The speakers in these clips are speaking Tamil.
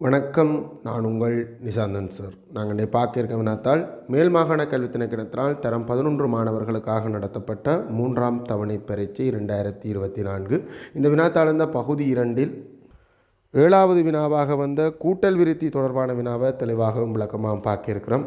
வணக்கம் நான் உங்கள் நிசாந்தன் சார். நாங்கள் இன்றைய பார்க்க வினாத்தால் மேல் மாகாண கல்வி திணைக்கிடத்தினால் தரம் பதினொன்று மாணவர்களுக்காக நடத்தப்பட்ட மூன்றாம் தவணை பரீட்சை ரெண்டாயிரத்தி இருபத்தி நான்கு. இந்த வினாத்தாள் இந்த பகுதி இரண்டில் ஏழாவது வினாவாக வந்த கூட்டல் விருத்தி தொடர்பான வினாவை தெளிவாகவும் விளக்கமாக பார்க்க இருக்கிறோம்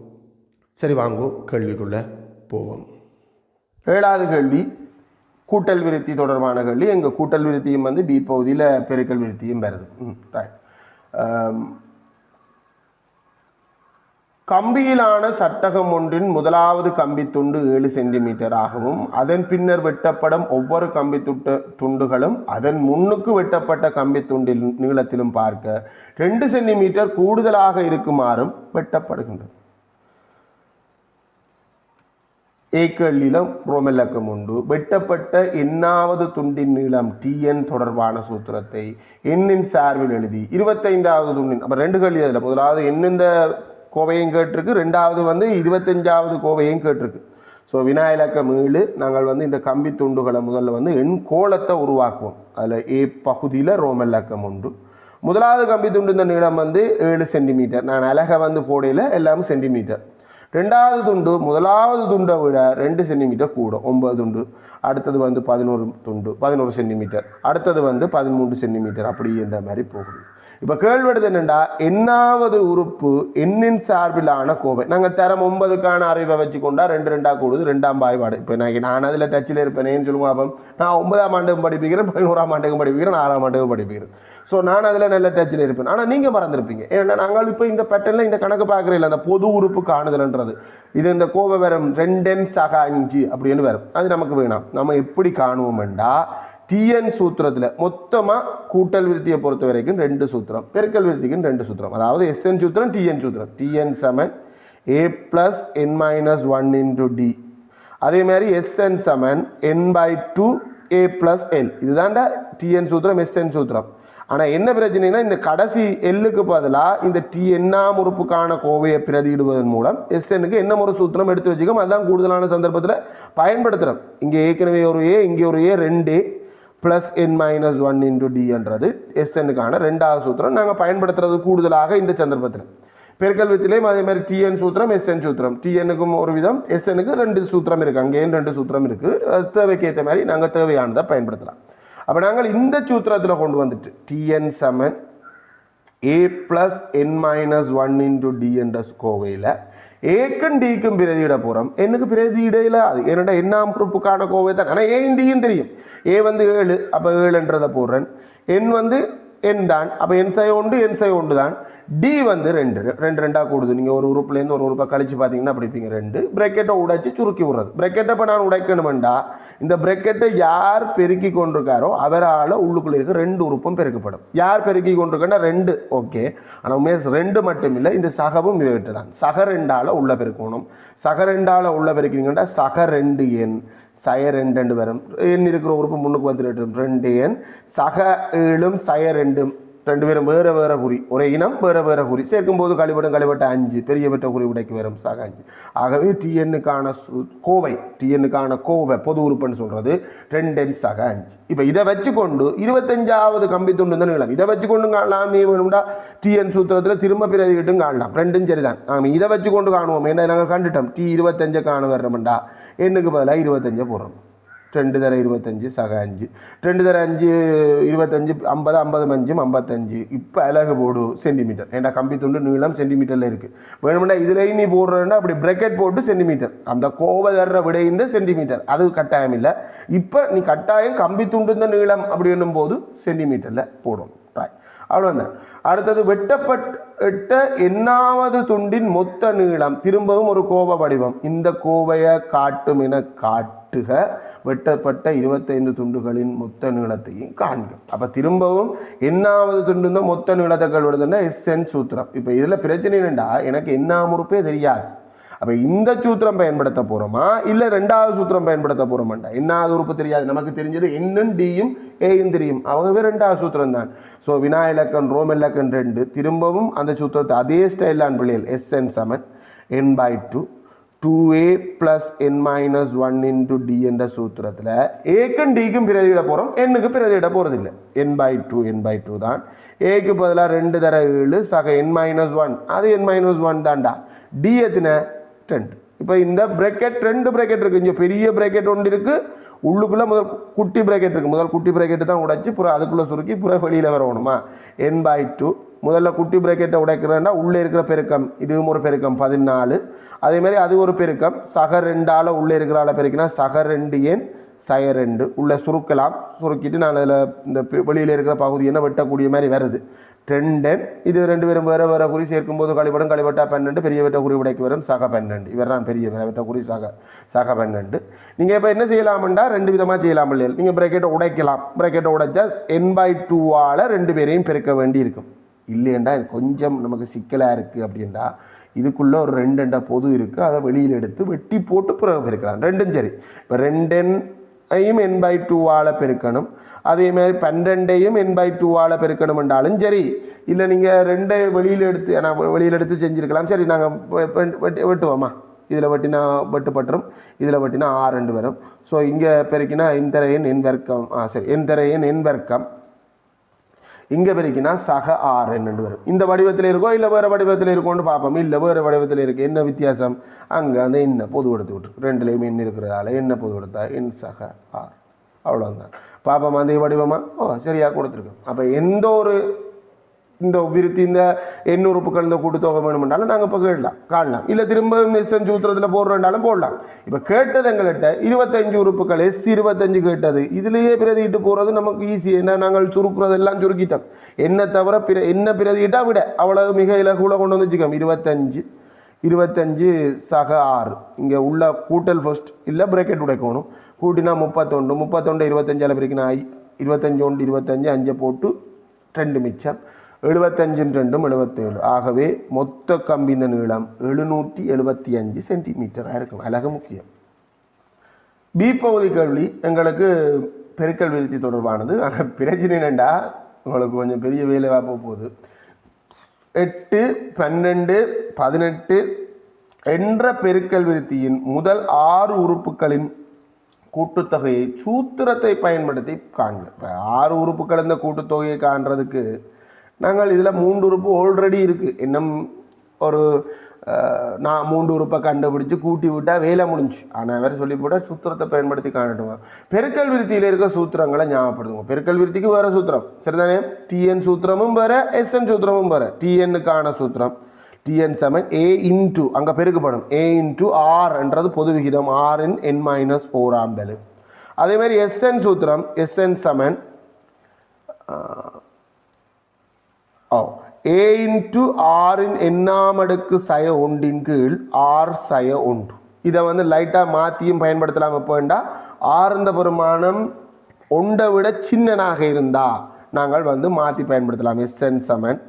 சரி வாங்கோ கேள்விக்குள்ள போவோம். ஏழாவது கேள்வி கூட்டல் விருத்தி தொடர்பான கேள்வி. எங்கள் கூட்டல் விருத்தியும் வந்து பி பகுதியில் பெருக்கல் விருத்தியும் வருது ம் ரைட் கம்பியிலான சட்டகம் ஒன்றின் முதலாவது கம்பி துண்டு ஏழு சென்டிமீட்டர் ஆகவும் அதன் பின்னர் வெட்டப்படும் ஒவ்வொரு கம்பி துட்ட துண்டுகளும் அதன் முன்னுக்கு வெட்டப்பட்ட கம்பி துண்டில் நீளத்திலும் பார்க்க ரெண்டு சென்டிமீட்டர் கூடுதலாக இருக்குமாறும் வெட்டப்படுகின்றது ஏக்கள்ளிலம் ரோமெல்லக்கம் உண்டு. வெட்டப்பட்ட எண்ணாவது துண்டின் நீளம் டிஎன் தொடர்பான சூத்திரத்தை எண்ணின் சார்பில் எழுதி இருபத்தைந்தாவது துண்டின் அப்போ ரெண்டு கள்ளி அதில். முதலாவது எண்ணெந்த கோவையும் கேட்டிருக்கு ரெண்டாவது வந்து இருபத்தஞ்சாவது கோவையும் கேட்டிருக்கு. ஸோ வினாயிலக்கம் ஏழு நாங்கள் வந்து இந்த கம்பி துண்டுகளை முதல்ல வந்து எண் கோலத்தை உருவாக்குவோம். அதில் ஏ பகுதியில் ரோமல்லக்கம் உண்டு. முதலாவது கம்பி துண்டு இந்த நீளம் வந்து ஏழு சென்டிமீட்டர் நான் அழகை வந்து போடையில் எல்லாமே சென்டிமீட்டர் ரெண்டாவது துண்டு முதலாவது துண்டை விட ரெண்டு சென்டிமீட்டர் கூடும். ஒன்பது துண்டு. அடுத்தது வந்து பதினோரு துண்டு பதினோரு சென்டிமீட்டர் அடுத்தது வந்து பதிமூன்று சென்டிமீட்டர் அப்படின்ற மாதிரி போகுது. இப்போ கேள்விடுது என்னென்னா எண்ணாவது உறுப்பு எண்ணின் சார்பிலான கோவை. நாங்கள் தரம் ஒன்பதுக்கான அறிவை வச்சு கொண்டா ரெண்டு ரெண்டாக கூடுது ரெண்டாம் பாய்பாடு. இப்போ நான் நான் அதில் டச்சில் இருப்பேனேன்னு சொல்லுவோம். அப்போ நான் ஒன்பதாம் ஆண்டுக்கும் படிப்பிக்கிறேன் பதினோராம் ஆண்டுக்கும் படிப்பிக்கிறேன் ஆறாம் ஆண்டுக்கும் படிப்பிக்கிறேன். ஸோ நான் அதில் நல்ல டச்சில் இருப்பேன். ஆனால் நீங்கள் மறந்துருப்பீங்க. ஏன்னா நாங்கள் இப்போ இந்த பேட்டர்னில் இந்த கணக்கு பார்க்குறீங்களா அந்த பொது உறுப்பு காணுதல்ன்றது. இது இந்த கோவை வரும் ரெண்டென் சக அஞ்சு அப்படின்னு வரும். அது நமக்கு வேணாம் நம்ம எப்படி காணுவோம்டா? டிஎன் சூத்திரத்தில் மொத்தமாக கூட்டல் விருத்தியை பொறுத்த வரைக்கும் ரெண்டு சூத்திரம். பெருக்கல் விருத்திக்கும் ரெண்டு சூத்திரம். அதாவது எஸ்என் சூத்திரம் டிஎன் சூத்திரம். T N Saman A plus N minus one into D அதே மாதிரி S N Saman N by two A plus L இதுதான்டா டிஎன் சூத்திரம் எஸ்என் சூத்திரம். ஆனால் என்ன பிரச்சனைனா இந்த கடைசி எல்லுக்கு பதிலாக இந்த டி எண்ணாம் உறுப்புக்கான கோவையை பிரதியிடுவதன் மூலம் எஸ்என்னுக்கு என்ன ஒரு சூத்திரம் எடுத்து வச்சுக்கோம்? அதுதான் கூடுதலான சந்தர்ப்பத்தில் பயன்படுத்துகிறோம் இங்கே ஏற்கனவே ஒரு ஏ இங்கே ஒரு ஏ ரெண்டு plus N minus one into டின்றது எஸ்என்னுக்கான ரெண்டாவது சூத்திரம். நாங்கள் பயன்படுத்துறது கூடுதலாக இந்த சந்தர்ப்பத்தில். பெருக்கல் வித்திலையும் அதே மாதிரி டிஎன் சூத்திரம் எஸ்என் சூத்திரம். டிஎன்னுக்கும் ஒரு விதம் எஸ்எனுக்கு ரெண்டு சூத்திரம் இருக்குது அங்கேயும் ரெண்டு சூத்திரம் இருக்குது தேவைக்கு ஏற்ற மாதிரி நாங்கள் தேவையானதை பயன்படுத்தலாம். அப்போ நாங்கள் இந்த சூத்திரத்தில் கொண்டு வந்துட்டு T N Saman A plus N minus one into D என்ற கோவையில் ஏக்கும் டிக்கும் பிரதியிட போகிறோம் எனக்கு பிரதி இடையில? அது என்னோட எண்ணாம் உறுப்புக்கான கோவை தான். ஆனால் ஏன் டியும் தெரியும். ஏ வந்து ஏழு அப்போ ஏழுன்றதை போடுறேன். என் வந்து என் தான். அப்போ என் சை உண்டு என் சை ஒன்று தான். டி வந்து ரெண்டு. ரெண்டு ரெண்டாக கூடுது. நீங்கள் ஒரு உறுப்புலேருந்து ஒரு உறுப்பை கழிச்சு பார்த்தீங்கன்னா படிப்பீங்க ரெண்டு. பிரக்கெட்டை உடைச்சி சுருக்கி விடுறது. பிரக்கெட்டை இப்போ நான் உடைக்கணுமெண்டா? இந்த பிரக்கெட்டை யார் பெருக்கி கொண்டிருக்காரோ அவரால் உள்ளுக்குள்ளே இருக்க ரெண்டு உறுப்பும் பெருக்கப்படும். யார் பெருக்கி கொண்டிருக்கேன்னா ரெண்டு. ஓகே ஆனால் உண்மையாக ரெண்டு மட்டும் இல்லை இந்த சகவும் இவர்கிட்ட தான் சக ரெண்டால் உள்ள பெருக்கணும். சக ரெண்டால் உள்ள பெருக்கினீங்கன்னா சக ரெண்டு எண் சய ரெண்டு ரெண்டு வரும். எண் இருக்கிற உறுப்பு முன்னுக்கு வந்துட்டு ரெண்டு எண் சக ஏழும் சய ரெண்டும். ரெண்டு பேரும் வேறு வேறு குறி. ஒரே இனம் வேறு வேற குறி. சேர்க்கும்போது கழிவடம் கழிவட்ட அஞ்சு. பெரிய பெற்ற குறி உடைக்கு வரும் சாக அஞ்சு. ஆகவே டிஎன்னுக்கான கோவை டிஎன்னுக்கான கோவை பொது உறுப்புன்னு சொல்கிறது ரெண்டென் சாக அஞ்சு. இப்போ இதை வச்சுக்கொண்டு இருபத்தஞ்சாவது கம்பி துண்டு தான் நீளம். இதை வச்சுக்கொண்டு காணலாம். நீ வேணும்டா டிஎன் சூத்திரத்தில் திரும்ப பிரதிக்கிட்டும் காணலாம். ரெண்டும் சரிதான். நாம் இதை வச்சுக்கொண்டு காணுவோம். ஏன்னா நாங்கள் கண்டுட்டோம். டி இருபத்தஞ்சை காண வர்றோம்டா. எண்ணுக்கு பதிலாக இருபத்தஞ்சை போடுறோம். ரெண்டு தர இருபத்தஞ்சு சக அஞ்சு. ரெண்டு தர அஞ்சு இருபத்தஞ்சு ஐம்பது ஐம்பது அஞ்சும் ஐம்பத்தஞ்சு. இப்போ அழகு போடு சென்டிமீட்டர் ஏன்னா கம்பி துண்டு நீளம் சென்டிமீட்டரில் இருக்குது வேணும்னா இதுலேயும் நீ போடுறேன்னா அப்படி பிரக்கெட் போட்டு சென்டிமீட்டர் அந்த கோவை தர்ற விட இந்த சென்டிமீட்டர் அது கட்டாயம் இல்லை. இப்போ நீ கட்டாயம் கம்பி துண்டு இந்த நீளம் அப்படின்னும் போது சென்டிமீட்டரில் போடணும். ரைட் அவ்வளோதான் அடுத்தது வெட்டப்பட்ட எண்ணாவது துண்டின் மொத்த நீளம். திரும்பவும் ஒரு கோப வடிவம். இந்த கோவையை காட்டும் என காட்டுக. வெட்டப்பட்ட இருபத்தைந்து துண்டுகளின் மொத்த நீளத்தையும் காண்கும் அப்ப திரும்பவும் எண்ணாவது துண்டு மொத்த நீளத்தை கழுவுறதுன்னா எஸ்என் சூத்திரம். இப்போ இதுல பிரச்சனை என்னண்டா? எனக்கு என்ன முறுப்பே தெரியாது. அப்போ இந்த சூத்திரம் பயன்படுத்த போகிறோமா இல்லை ரெண்டாவது சூத்திரம் பயன்படுத்த போறோமாண்டா என்னாவது உறுப்பு தெரியாது. நமக்கு தெரிஞ்சது என்னும் டியும் ஏயும் தெரியும். அவங்கவே ரெண்டாவது சூத்திரம் தான் ஸோ வினா இலக்கன் ரோம் இலக்கன் ரெண்டு. திரும்பவும் அந்த சூத்திரத்தை அதே ஸ்டைலான் பிள்ளைகள் S N Saman N by two two A plus N minus one into D என்ற சூத்திரத்தில் ஏக்கும் டிக்கும் பிரதியிட போகிறோம் எண்ணுக்கு பிரதியிட போகிறதில்ல N by two N by two தான். ஏக்கு பதிலாக ரெண்டு தர ஏழு சக என் மைனஸ் ஒன் அது என் மைனஸ் ஒன் தான்டா. டி எத்தின? ரெண்டு இப்போ இந்த பிரேக்கெட் ரெண்டு பிரேக்கெட் இருக்குது இங்கே பெரிய பிரேக்கெட் ஒன்று இருக்குது உள்ளுக்குள்ளே முதல் குட்டி பிரேக்கெட் இருக்குது முதல் குட்டி பிரேக்கெட்டு தான் உடைச்சி புற அதுக்குள்ளே சுருக்கி புற வெளியில் வரணுமா? என் பை டூ முதல்ல குட்டி பிரேக்கெட்டை உடைக்கிறேன்னா உள்ளே இருக்கிற பெருக்கம் இதுவும் ஒரு பெருக்கம் பதினாலு. அதேமாதிரி அது ஒரு பெருக்கம். சக ரெண்டால் உள்ளே இருக்கிறால பெருக்கினா சக ரெண்டு ஏன் சய ரெண்டு. உள்ளே சுருக்கலாம். சுருக்கிட்டு நான் அதில் இந்த வெளியில் இருக்கிற பகுதி என்ன வெட்டக்கூடிய மாதிரி வருது. டென் இது ரெண்டு பேரும் வேற வேற குறி சேர்க்கும்போது கழிப்படம் கழிவட்டா பன்னெண்டு. பெரிய குறி உடைக்கு வரும் சக பன்னெண்டு. இவர் தான் பெரிய வெட்ட குறி சக சக பன்னெண்டு. நீங்கள் இப்போ என்ன செய்யலாம்டா ரெண்டு விதமாக செய்யலாம் இல்லையா? நீங்கள் பிரேக்கெட்டை உடைக்கலாம். பிரேக்கெட்டை உடைச்சா என் பை டூவால் ரெண்டு பேரையும் பெருக்க வேண்டி இருக்கும் இல்லையண்டா கொஞ்சம் நமக்கு சிக்கலாக இருக்குது அப்படின்டா இதுக்குள்ளே ஒரு ரெண்டெண்டா பொது இருக்குது அதை வெளியில் எடுத்து வெட்டி போட்டு பிறகு பெருக்கலாம். ரெண்டும் சரி. இப்போ ரெண்டெண்ணையும் என் பை டூவால் பெருக்கணும். அதேமாதிரி பன்னெண்டையும் என் பை டூவால் பெருக்கணும் என்றாலும் சரி இல்லை நீங்கள் ரெண்டை வெளியில் எடுத்து நான் வெளியில் எடுத்து செஞ்சுருக்கலாம். சரி நாங்கள் வெட்டி வெட்டுவோமா? இதில் வெட்டினா வெட்டுப்பட்டுரும் இதில் வெட்டினா ஆறு ரெண்டு வரும். ஸோ இங்கே பெருக்கினா என் தரையன் என் வர்க்கம் ஆ சரி என் தரையன் என் வர்க்கம். இங்கே பெருக்கினா சக ஆர் ரெண்டு வரும். இந்த வடிவத்தில் இருக்கோ இல்லை வேறு வடிவத்தில் இருக்கோன்னு பார்ப்போம். இல்லை வேறு வடிவத்தில் இருக்குது என்ன வித்தியாசம்? அங்கே அந்த என்ன பொது எடுத்து விட்டுருக்கு ரெண்டுலேயுமே என்ன இருக்கிறதால என்ன பொது எடுத்தா என் சக ஆர் அவ்வளோதான் பாப்போம் அந்த வடிவமா? ஓ சரியாக கொடுத்துருக்கோம் அப்போ எந்த ஒரு இந்த விருத்தி இந்த எண்ணூறுப்புகள் இந்த கூட்டுத்தொகை வேணுமென்றாலும் நாங்கள் இப்போ கேட்கலாம். காணலாம். இல்லை திரும்ப எஸ்என் சூத்திரத்தில் போடுறோண்டாலும் போடலாம். இப்போ கேட்டது எங்கள்கிட்ட இருபத்தஞ்சு உறுப்புகள் எஸ் இருபத்தஞ்சு கேட்டது. இதுலேயே பிரதியிட்டு போகிறது நமக்கு ஈஸி என்ன நாங்கள் சுருக்குறதெல்லாம் சுருக்கிட்டோம். என்ன தவிர பிற என்ன பிரதியிட்டா விட அவ்வளோ மிக இலகுல கொண்டு வந்து வச்சுக்கோம் இருபத்தஞ்சு இருபத்தஞ்சு சக ஆறு. இங்கே உள்ள கூட்டல் ஃபர்ஸ்ட் இல்லை பிரேக்கெட் உடைக்கணும். கூட்டினா முப்பத்தொண்டு முப்பத்தொண்டு இருபத்தஞ்சால் பிரிக்கினா ஐ இருபத்தஞ்சு ஒன்று இருபத்தஞ்சு அஞ்சை போட்டு ரெண்டு மிச்சம். எழுபத்தஞ்சுன்னு ரெண்டும் எழுபத்தேழு. ஆகவே மொத்த கம்பிந்த நீளம் எழுநூற்றி எழுபத்தி அஞ்சு சென்டிமீட்டராக இருக்கும் அழகு முக்கியம். பி பகுதி கேள்வி. எங்களுக்கு பெருக்கல் விருத்தி தொடர்பானது. ஆனால் பிரச்சனை என்னண்டா? உங்களுக்கு கொஞ்சம் பெரிய வேலை போக போகுது. எட்டு பன்னெண்டு பதினெட்டு என்ற பெருக்கல் விருத்தியின் முதல் ஆறு உறுப்புகளின் கூட்டுத்தொகையை சூத்திரத்தை பயன்படுத்தி காண்க. இப்போ ஆறு உறுப்புகள் இந்த கூட்டுத்தொகையை காண்றதுக்கு நாங்கள் இதில் மூன்று உறுப்பு ஆல்ரெடி இருக்குது இன்னும் ஒரு நான் மூன்று உறுப்பை கண்டுபிடிச்சு கூட்டி விட்டால் வேலை முடிஞ்சு. ஆனால் வேறு சொல்லி போட்டால் சூத்திரத்தை பயன்படுத்தி காணட்டுமா? பெருக்கல் விருத்தியில் இருக்க சூத்திரங்களை ஞாபகப்படுத்துவோம் பெருக்கல் விருத்திக்கு வேறு சூத்திரம். சரிதானே? டிஎன் சூத்திரமும் வேறு எஸ்என் சூத்திரமும் வேறு. டிஎன்னுக்கான சூத்திரம். டிஎன் செவன் ஏ இன்டு அங்கே பெருக்கப்படும். ஏ இன்டு ஆர் என்றது பொது விகிதம். ஆர் இன் என் மைனஸ் ஃபோராம் பெலு அதேமாதிரி எஸ்என் சூத்திரம் S N seven O A into ஆரின் எண்ணாம் அடுக்கு சய ஒன்றின் கீழ் ஆர் சய ஒன்று. இதை வந்து லைட்டாக மாற்றியும் பயன்படுத்தலாம் இப்போ வேண்டாம் ஆர்ந்த பெருமானம் ஒன்றை விட சின்னனாக இருந்தா நாங்கள் வந்து மாற்றி பயன்படுத்தலாம். எஸ்என் சமன்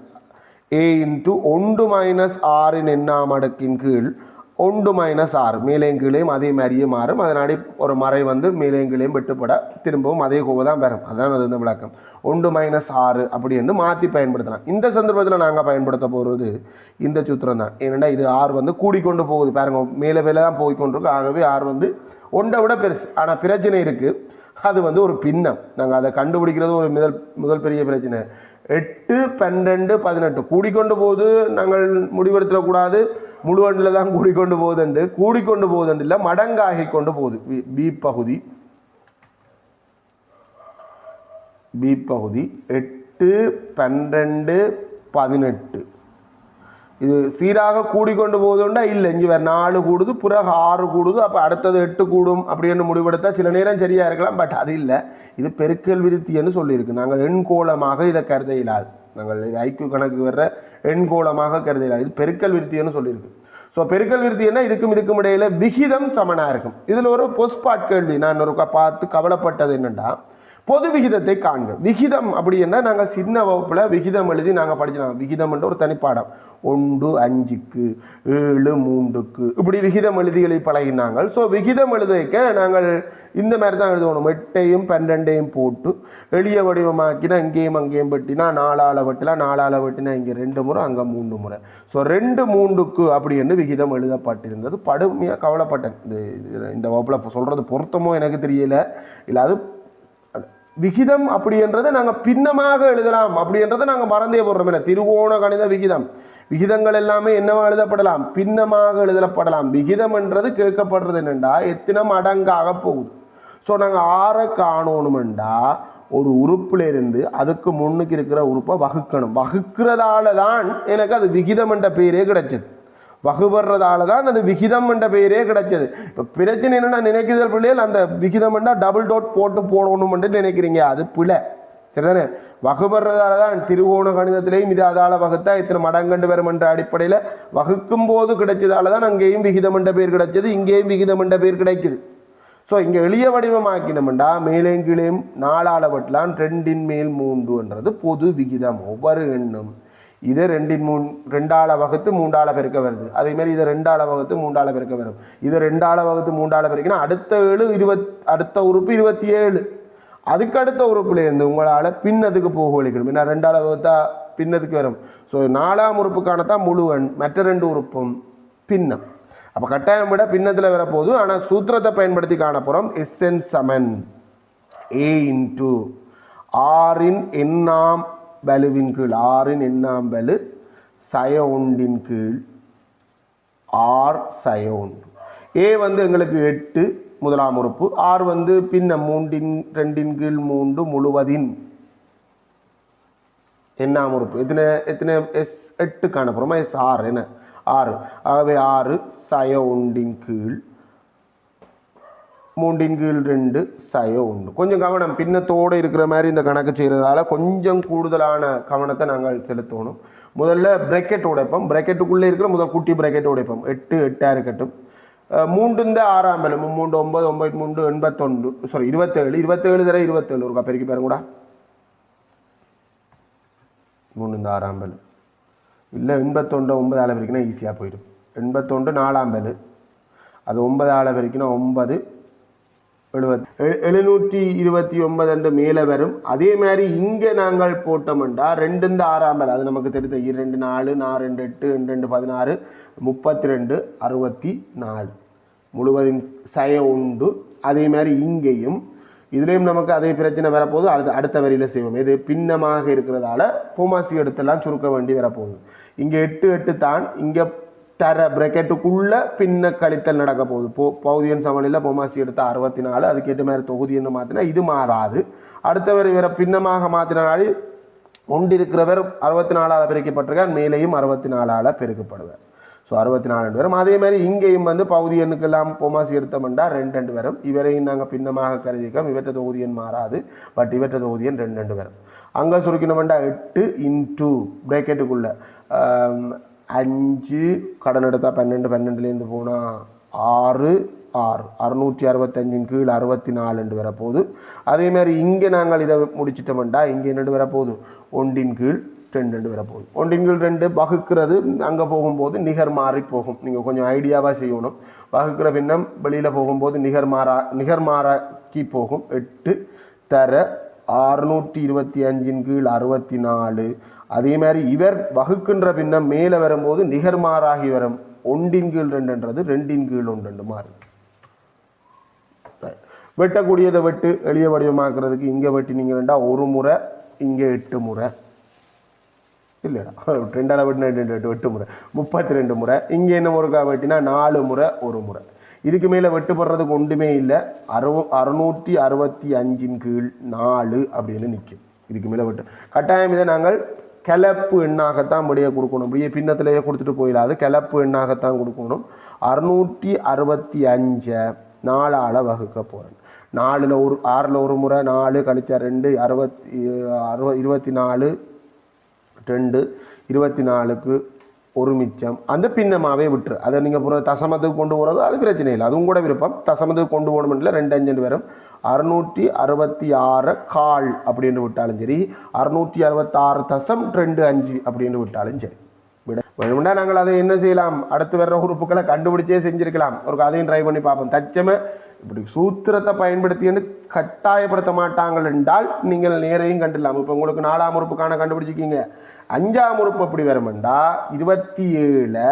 ஏ இன்ட்டு ஒன்று மைனஸ் ஆறின் எண்ணாம் அடுக்கின் கீழ் ஒன்று மைனஸ் ஆறு மேலேயும் கீழேயும் அதே மாதிரியே மாறும். அதனாடி ஒரு மறை வந்து மேலேயும் கீழேயும் வெட்டுப்பட திரும்பவும் அதே கோவை தான் வரும் அதான் அது வந்து விளக்கம். ஒன்று மைனஸ் ஆறு அப்படி என்று மாற்றி பயன்படுத்தலாம். இந்த சந்தர்ப்பத்தில் நாங்கள் பயன்படுத்த போகிறது இந்த சூத்திரம் தான். ஏன்னா இது ஆறு வந்து கூடிக்கொண்டு போகுது. பாருங்க மேலே மேலே தான் போய்கொண்டிருக்கு ஆகவே ஆறு வந்து ஒன்றை விட பெருசு. ஆனால் பிரச்சனை இருக்குது அது வந்து ஒரு பின்னம். நாங்கள் அதை கண்டுபிடிக்கிறது ஒரு முதல் முதல் பெரிய பிரச்சனை. எட்டு பன்னெண்டு பதினெட்டு. கூடிக்கொண்டு போது நாங்கள் முடிவெடுத்துடக்கூடாது. முழுவண்டில் தான் கூடிக்கொண்டு போகுதுண்டு. கூடிக்கொண்டு போகுதுண்டு இல்லை மடங்காகி கொண்டு போகுது. பி பகுதி. பி பகுதி. எட்டு பன்னெண்டு பதினெட்டு. இது சீராக கூடிக்கொண்டு போகுதுண்டா? இல்லை இங்கே வேறு நாலு கூடுது பிறகு ஆறு கூடுது அப்போ அடுத்தது எட்டு கூடும் அப்படின்னு முடிவெடுத்தா சில நேரம் சரியாக இருக்கலாம் பட் அது இல்லை. இது பெருக்கல் விருத்தின்னு சொல்லியிருக்கு. நாங்கள் எண்கோளமாக இதை கருத இயலாது நாங்கள் இது ஐக்கிய கணக்கு வர்ற எண்கோளமாக கருத இயலாது இது பெருக்கல் விருத்தின்னு சொல்லியிருக்கு. ஸோ பெருக்கல் விருத்தின்னா இதுக்கும் இதுக்கும் இடையில விகிதம் சமனாக இருக்கும். இதில் ஒரு பொஸ்பாட் கேள்வி நான் ஒரு க- பார்த்து கவலைப்பட்டது என்னென்னா பொது விகிதத்தை காண்க. விகிதம் அப்படின்னா நாங்கள் சின்ன வகுப்பில் விகிதம் எழுதி நாங்கள் படிச்சோம். விகிதம்ன்ற ஒரு தனிப்பாடம். ஒன்று அஞ்சுக்கு ஏழு மூன்றுக்கு. இப்படி விகிதம் எழுதி எழுதி பழகினாங்க ஸோ விகிதம் எழுதிக்க நாங்கள் இந்த மாதிரி தான் எழுதணும் எட்டையும் பன்னெண்டையும் போட்டு எளிய வடிவமாக்கினா இங்கேயும் அங்கேயும் வெட்டினா நாலால் வெட்டினா நாலால் வெட்டினா இங்கே ரெண்டு முறை அங்கே மூன்று முறை. ஸோ ரெண்டு மூன்றுக்கு அப்படின்னு விகிதம் எழுதப்பட்டிருந்தது. படுமையாக கவலைப்பட்டேன். இந்த இந்த வகுப்பில் சொல்கிறது பொருத்தமோ எனக்கு தெரியல. இல்லை அது விகிதம் அப்படின்றத நாங்கள் பின்னமாக எழுதலாம். அப்படின்றத நாங்கள் மறந்தே போடுறோம் என்ன? திருவோண கணித விகிதம். விகிதங்கள் எல்லாமே என்னவா எழுதப்படலாம்? பின்னமாக எழுதப்படலாம். விகிதம் என்றது கேட்கப்படுறது என்னென்றா எத்தனை மடங்காக போகுது. ஸோ நாங்கள் ஆறை காணணுமெண்டா? ஒரு உறுப்புல இருந்து அதுக்கு முன்னுக்கு இருக்கிற உறுப்பை வகுக்கணும். வகுக்கிறதால தான் எனக்கு அது விகிதம் என்ற பேரே கிடைச்சது. வகுபடுறதால தான் அது விகிதம் என்ற பெயரே கிடைச்சது. இப்போ பிரச்சனை என்னன்னா நினைக்கிறதல் பிள்ளைகள் அந்த விகிதம் என்றால் டபுள் டோட் போட்டு போடணும்னு நினைக்கிறீங்க. அது பிழை. சரிதானே? வகுபடுறதால தான் திருவோண கணிதத்திலையும் இது அதால வகுத்தா இத்தனை மடங்கண்டு வரும் என்ற அடிப்படையில் வகுக்கும் போது கிடைச்சதால தான் அங்கேயும் விகிதம் என்ற பேர் கிடைச்சது இங்கேயும் விகிதம் என்ற பேர் கிடைக்குது. ஸோ இங்கே எளிய வடிவமாக்கினோம்டா மேலேயும் கீழேயும் நாலால வெட்டலாம் ரெண்டின் மேல் மூன்றுன்றது பொது விகிதம். ஒவ்வொரு எண்ணும் இது ரெண்டின் மூணு ரெண்டால வகுத்து மூண்டால பெருக்க வருது. அதேமாரி இதை ரெண்டால வகுத்து மூன்றால பெருக்க வரும். இது ரெண்டால வகுத்து மூண்டால பெருக்கினா அடுத்த ஏழு இருபத் அடுத்த உறுப்பு இருபத்தி ஏழு அதுக்கு அடுத்த உறுப்புலேருந்து உங்களால் பின்னதுக்கு போக வலிக்கணும் ஏன்னா ரெண்டால வகுத்தா பின்னதுக்கு வரும். ஸோ நாலாம் உறுப்புக்கானத்தான் முழுவன் மற்ற ரெண்டு உறுப்பும் பின்னம். அப்போ கட்டாயம் விட பின்னத்தில் வரப்போகுது. ஆனால் சூத்திரத்தை பயன்படுத்தி காணப்போகிறோம் எஸ்என் சமன் ஏ இன்டு ஆறின் எண்ணாம் வலுவின் கீழ் ஆறின் எண்ணாம் வலு சய ஒன்றின் கீழ் ஆர் சய ஒன்று ஏ வந்து எங்களுக்கு எட்டு முதலாம் உறுப்பு. ஆர் வந்து பின்ன மூன்றின் ரெண்டின் கீழ் மூன்று முழுவதின் எண்ணாம் உறுப்பு. எத்தனை எத்தனை எஸ் எட்டு காணப்புறமா எஸ் ஆறு என்ன? ஆறு. ஆகவே ஆறு சய ஒன்றின் கீழ் மூன்றின் கீழ் ரெண்டு சய ஒன்று. கொஞ்சம் கவனம். பின்னத்தோடு இருக்கிற மாதிரி இந்த கணக்கு செய்கிறதால கொஞ்சம் கூடுதலான கவனத்தை நாங்கள் செலுத்தணும். முதல்ல பிரக்கெட் உடைப்போம் பிரக்கெட்டுக்குள்ளே இருக்கிற முதல் குட்டி பிரக்கெட் உடைப்போம் எட்டு எட்டாக இருக்கட்டும். மூன்று இந்த ஆறாம் வேலை மூன்று ஒன்பது ஒன்பது மூன்று எண்பத்தொன்று சாரி இருபத்தேழு. இருபத்தேழு தர இருபத்தேழு ஒரு பெருக்கி பாருங்கூடா. மூணு இந்த ஆறாம் வேலை. இல்லை எண்பத்தொண்டு ஒன்பது ஆளை வரைக்கும் ஈஸியாக போயிடும். எண்பத்தொன்று நாலாம் வேலு. அது ஒன்பது ஆளை வரைக்கும் ஒன்பது எழுபத் எழுநூற்றி இருபத்தி ஒன்பது அன்று மேலே வரும். அதே மாதிரி இங்கே நாங்கள் போட்டோம்டா ரெண்டு இந்த ஆறாம் பேர் அது நமக்கு தெரிந்த இரண்டு நாலு நாலு ரெண்டு எட்டு ரெண்டு ரெண்டு பதினாறு முப்பத்தி ரெண்டு அறுபத்தி நாலு முழுவதும் சய உண்டு. அதே மாதிரி இங்கேயும். இதுலேயும் நமக்கு அதே பிரச்சனை வரப்போகுது. அடுத்த அடுத்த வரியில் செய்வோம். இது பின்னமாக இருக்கிறதால பூமாசி எடுத்தெல்லாம் சுருக்க வேண்டி வரப்போகுது. இங்கே எட்டு எட்டு தான். இங்கே தர பிரக்கெட்டுக்குள்ள பின்ன கழித்தல் நடக்க போகுது. போ பகுதியின் சமநிலையில் பொமாசி எடுத்த அறுபத்தி நாலு அதுக்கேற்ற மாதிரி தொகுதி என்ன மாற்றினா இது மாறாது. அடுத்தவர் இவரை பின்னமாக மாற்றினாலே ஒன்றிருக்கிறவர் அறுபத்தி நாலால் பெருக்கப்பட்டிருக்கார் மேலேயும் அறுபத்தி நாலால் பெருக்கப்படுவார். ஸோ அறுபத்தி நாலு வரும் அதே மாதிரி இங்கேயும் வந்து பகுதி எண்ணுக்கெல்லாம் பொமாசி எடுத்தோம்னா ரெண்டு ரெண்டு வரும் இவரையும் நாங்கள் பின்னமாக கருதிக்கோம் இவற்ற தொகுதி எண் மாறாது பட் இவற்ற தொகுதி எண் ரெண்டு ரெண்டு வரும் அங்கே சுருக்கினமெண்டா எட்டு இன்டூ பிரேக்கெட்டுக்குள்ள அஞ்சு கடன் எடுத்தால் பன்னெண்டு பன்னெண்டுலேருந்து போனால் ஆறு ஆறு. அறுநூற்றி அறுபத்தஞ்சின் கீழ் அறுபத்தி நாலுண்டு வரப்போகுது அதேமாதிரி இங்கே நாங்கள் இதை முடிச்சிட்டோம்டா இங்கே என்னண்டு வரப்போகுது? ஒன்றின் கீழ் ரெண்டு ரெண்டு வரப்போகுது. ஒன்றின் கீழ் ரெண்டு வகுக்கிறது அங்கே போகும்போது நிகர் மாறி போகும். நீங்கள் கொஞ்சம் ஐடியாவாக செய்யணும். வகுக்கிற பின்னம் வெளியில் போகும்போது நிகர் மாறா நிகர் மாறாக்கி போகும். எட்டு தர அறுநூற்றி இருபத்தி அஞ்சின் கீழ் அறுபத்தி நாலு அதே மாதிரி இவர் வகுக்கின்ற பின்னம் மேலே வரும்போது நிகர்மாறாகி வரும். ஒன்றின் கீழ் ரெண்டுன்றது ரெண்டின் கீழ் ஒன்று மாறு. வெட்டக்கூடியதை வெட்டு எளிய வடிவமாக்குறதுக்கு இங்கே வெட்டினீங்கன்னா ஒரு முறை இங்கே எட்டு முறை. இல்லைடா ரெண்டாவது வெட்டினா ரெண்டு எட்டு எட்டு முறை. முப்பத்தி ரெண்டு முறை. இங்கே என்ன முறைக்கா வெட்டினா நாலு முறை ஒரு முறை. இதுக்கு மேலே வெட்டுப்படுறதுக்கு ஒன்றுமே இல்லை. அறுவ அறுநூற்றி அறுபத்தி அஞ்சின் கீழ் நாலு அப்படின்னு நிற்கும். இதுக்கு மேலே வெட்டு. கட்டாயம் இதை நாங்கள் கிளப்பு எண்ணாகத்தான் படியே கொடுக்கணும். இப்படியே பின்னத்திலேயே கொடுத்துட்டு போயிடாது கிளப்பு எண்ணாகத்தான் கொடுக்கணும். அறுநூற்றி அறுபத்தி அஞ்சை நாலால் வகுக்க போகிறேன் நாலில் ஒரு ஆறில் ஒரு முறை நாலு கழிச்சா ரெண்டு அறுபத்தி அறுப இருபத்தி நாலு ரெண்டு இருபத்தி நாலுக்கு ஒரு மிச்சம். அந்த பின்னமாகவே விட்டுரு. அதை நீங்கள் தசமத்துக்கு கொண்டு போகிறது அது பிரச்சனை இல்லை. அதுவும் கூட விருப்பம். தசமத்துக்கு கொண்டு போகணும்ல ரெண்டு அஞ்சு வரும். அறுநூற்றி அறுபத்தி ஆறு கால் அப்படின்னு விட்டாலும் சரி அறுநூற்றி அறுபத்தாறு தசம் ரெண்டு அஞ்சு அப்படின்னு விட்டாலும் சரி. விட வேணும்னா நாங்கள் அதை என்ன செய்யலாம்? அடுத்து வர்ற உறுப்புகளை கண்டுபிடிச்சே செஞ்சிருக்கலாம். ஒரு கதையும் ட்ரை பண்ணி பார்ப்போம். தச்சமே இப்படி சூத்திரத்தை பயன்படுத்தின்னு கட்டாயப்படுத்த மாட்டாங்கள் என்றால் நீங்கள் நேரையும் கண்டுடலாம் இப்போ உங்களுக்கு நாலாம் உறுப்புக்கான கண்டுபிடிச்சிக்கிங்க அஞ்சாம் உறுப்பு எப்படி வருமெண்டா இருபத்தி ஏழு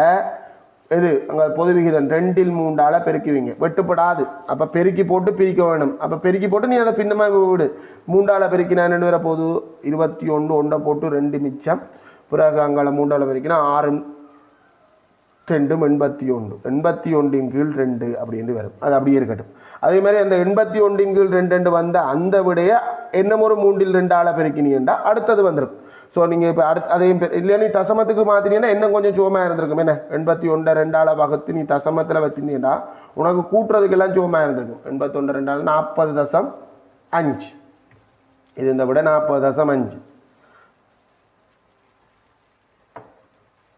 இது அங்கே பொது விகிதம் ரெண்டில் மூன்றால் பெருக்குவீங்க. வெட்டுப்படாது. அப்போ பெருக்கி போட்டு பிரிக்க வேணும். அப்போ பெருக்கி போட்டு நீ அதை பின்னமாக விடு. மூன்றால் பெருக்கினா ரெண்டு வர போது இருபத்தி ஒன்று ஒன்றை போட்டு ரெண்டு மிச்சம். பிறகு அங்கால மூன்றால் பெருக்கினா ஆறு ரெண்டும் எண்பத்தி ஒன்று. எண்பத்தி ஒன்றின் கீழ் ரெண்டு அப்படின்னு வரும். அது அப்படியே இருக்கட்டும். அதே மாதிரி அந்த எண்பத்தி ஒன்றின் கீழ் ரெண்டு ரெண்டு வந்த அந்த விடைய என்ன ஒரு மூன்றில் ரெண்டு ஆளை பெருக்கினீங்கன்னா அடுத்தது வந்துடும் ஸோ நீங்கள் இப்போ அடுத்து அதையும் பெ- இல்லையா நீ தசமத்துக்கு மாற்றினீங்கன்னா இன்னும் கொஞ்சம் சுவமாக இருந்திருக்கும். என்ன? எண்பத்தி ஒன்று ரெண்டாளை வகுத்து நீ தசமத்தில் வச்சிருந்தீங்கன்னா உனக்கு கூட்டுறதுக்கெல்லாம் சுவமாக இருந்திருக்கும். எண்பத்தி ஒன்று ரெண்டாள் நாற்பது தசம் அஞ்சு. இது இந்த விட நாற்பது தசம் அஞ்சு.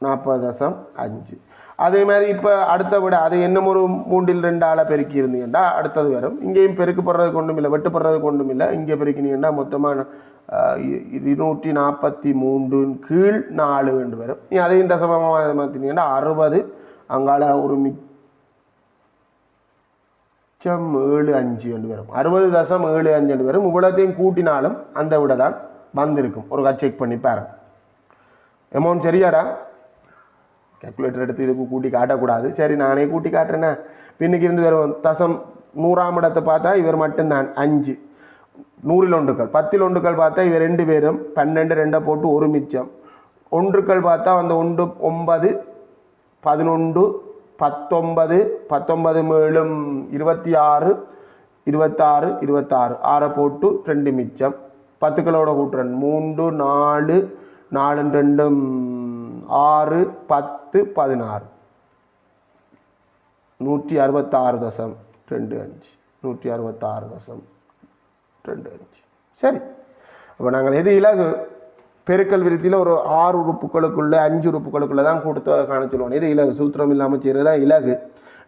நாற்பது தசம் அஞ்சு. அதே மாதிரி இப்போ அடுத்த விட அது என்ன ஒரு மூன்றில் ரெண்டு ஆளை பெருக்கி இருந்தீங்கன்னா அடுத்தது வரும். இங்கேயும் பெருக்கப்படுறதுக்கு கொண்டும் இல்லை வெட்டுப்படுறதுக்கு கொண்டும் இல்லை. இங்கே பெருக்கினீங்கன்னா மொத்தமாக இருநூற்றி நாற்பத்தி மூன்றின் கீழ் நாலு என்று வரும். நீ அதையும் தசமமாக மாற்றினீங்கன்னா அறுபது அங்கால ஒரு மிச்சம் ஏழு அஞ்சு என்று வரும். அறுபது தசம் ஏழு அஞ்சு என்று வரும். இவ்வளோத்தையும் கூட்டினாலும் அந்த விட தான் வந்திருக்கும். ஒரு செக் பண்ணி பாருங்க. அமௌண்ட் சரியாடா? கேல்குலேட்டர் எடுத்து இதுக்கு கூட்டி காட்டக்கூடாது. சரி நானே கூட்டி காட்டுறேனே. பின்னுக்கு இருந்து வரும் தசம் நூறாம் இடத்தை பார்த்தா இவர் மட்டும்தான். அஞ்சு. நூறில் ஒன்றுக்கள். பத்தில் ஒன்றுக்கள் பார்த்தா இவ ரெண்டு பேரும் பன்னெண்டு ரெண்டை போட்டு ஒரு மிச்சம். ஒன்றுக்கள் பார்த்தா அந்த ஒன்று ஒன்பது பதினொன்று பத்தொன்பது பத்தொன்பது மேலும் இருபத்தி ஆறு இருபத்தாறு இருபத்தாறு. ஆறை போட்டு ரெண்டு மிச்சம். பத்துக்களோட கூட்டுறன். மூன்று நாலு நாலு ரெண்டும் ஆறு பத்து பதினாறு. நூற்றி அறுபத்தாறு தசம் ரெண்டு அஞ்சு. நூற்றி அறுபத்தாறு தசம். ரெண்டு அஞ்சு சரி. அப்போ நாங்கள் எது இலகு? பெருக்கல் விருத்தியில் ஒரு ஆறு உறுப்புகளுக்குள்ள அஞ்சு உறுப்புகளுக்குள்ள தான் கொடுத்து காண சொல்லுவோம் இது இலகு? சூத்திரம் இல்லாமல் செய்கிறது தான் இலகு.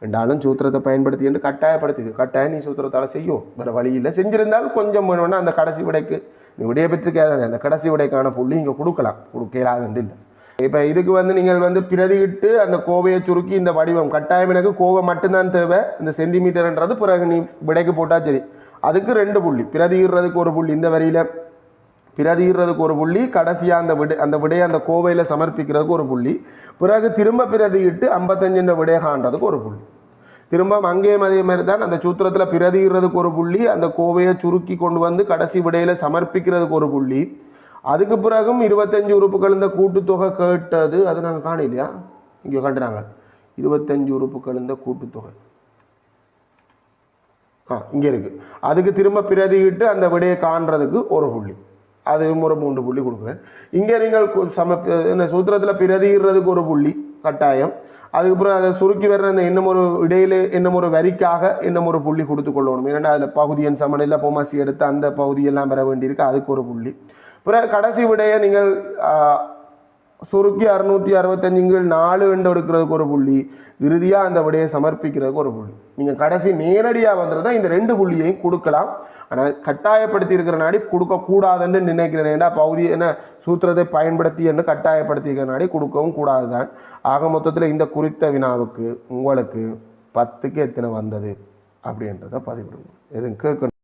ரெண்டாலும் சூத்திரத்தை பயன்படுத்தி என்று கட்டாயப்படுத்துது கட்டாயம் நீ சூத்திரத்தால் செய்யும் வேறு வழியில் இல்லை. செஞ்சிருந்தால் கொஞ்சம் வேணும்னா அந்த கடைசி விடைக்கு. நீ விடைய பெற்றிருக்காதானே அந்த கடைசி விடைக்கான புள்ளி இங்கே கொடுக்கலாம். கொடுக்கலாதுன்னு இல்லை. இப்போ இதுக்கு வந்து நீங்கள் வந்து பிரதியிட்டு அந்த கோவையை சுருக்கி இந்த வடிவம். கட்டாயம் எனக்கு கோவை மட்டும்தான் தேவை. இந்த சென்டிமீட்டர்ன்றது பிறகு நீ விடைக்கு போட்டால் சரி. அதுக்கு ரெண்டு புள்ளி. பிரதியிடுறதுக்கு ஒரு புள்ளி இந்த வரியில். பிரதியிடுறதுக்கு ஒரு புள்ளி கடைசியாக அந்த விடை அந்த விடையை அந்த கோவையில் சமர்ப்பிக்கிறதுக்கு ஒரு புள்ளி. பிறகு திரும்ப பிரதியிட்டு ஐம்பத்தஞ்சுன்ற விடையை காண்றதுக்கு ஒரு புள்ளி. திரும்ப அங்கேயும் அதே மாதிரி தான் அந்த சூத்திரத்தில் பிரதியிடுறதுக்கு ஒரு புள்ளி அந்த கோவையை சுருக்கி கொண்டு வந்து கடைசி விடையில் சமர்ப்பிக்கிறதுக்கு ஒரு புள்ளி. அதுக்கு பிறகும் இருபத்தஞ்சு உறுப்புகள் இந்த கூட்டுத்தொகை கேட்டது அது நாங்கள் காணலையா? இங்கே கண்டுறாங்க இருபத்தஞ்சு உறுப்புகள் இந்த கூட்டுத்தொகை. ஆ இங்கே இருக்குது அதுக்கு திரும்ப பிரதிவிட்டு அந்த விடையை காண்றதுக்கு ஒரு புள்ளி. அது ஒரு மூன்று புள்ளி கொடுக்குறேன். இங்கே நீங்கள் சம இந்த சூத்திரத்தில் பிரதிகிறதுக்கு ஒரு புள்ளி கட்டாயம். அதுக்கப்புறம் அதை சுருக்கி வர்ற அந்த இன்னும் ஒரு இடையில இன்னும் ஒரு வரிக்காக இன்னும் ஒரு புள்ளி கொடுத்து கொள்ளணும். ஏன்னா அதில் பகுதியின் சமநிலை பொமாசி எடுத்து அந்த பகுதியெல்லாம் பெற வேண்டியிருக்கு. அதுக்கு ஒரு புள்ளி. பிறகு கடைசி விடையை நீங்கள் சுருக்கி அறுநூற்றி அறுபத்தஞ்சுங்கள் நாலு என்று எடுக்கிறதுக்கு ஒரு புள்ளி. இறுதியாக அந்த விடையை சமர்ப்பிக்கிறதுக்கு ஒரு புள்ளி. நீங்கள் கடைசி நேரடியாக வந்துருந்தா இந்த ரெண்டு புள்ளியையும் கொடுக்கலாம். ஆனால் கட்டாயப்படுத்தி இருக்கிற நாடி கொடுக்கக்கூடாதுன்னு நினைக்கிறேன். ஏன்னா பகுதி என்ன சூத்திரத்தை பயன்படுத்தி என்று கட்டாயப்படுத்தி இருக்கிற நாடி கொடுக்கவும் கூடாது தான் ஆக மொத்தத்தில் இந்த குறித்த வினாவுக்கு உங்களுக்கு பத்துக்கு எத்தனை வந்தது? அப்படின்றத பதிவிடுங்க எதுவும் கேட்கணும்?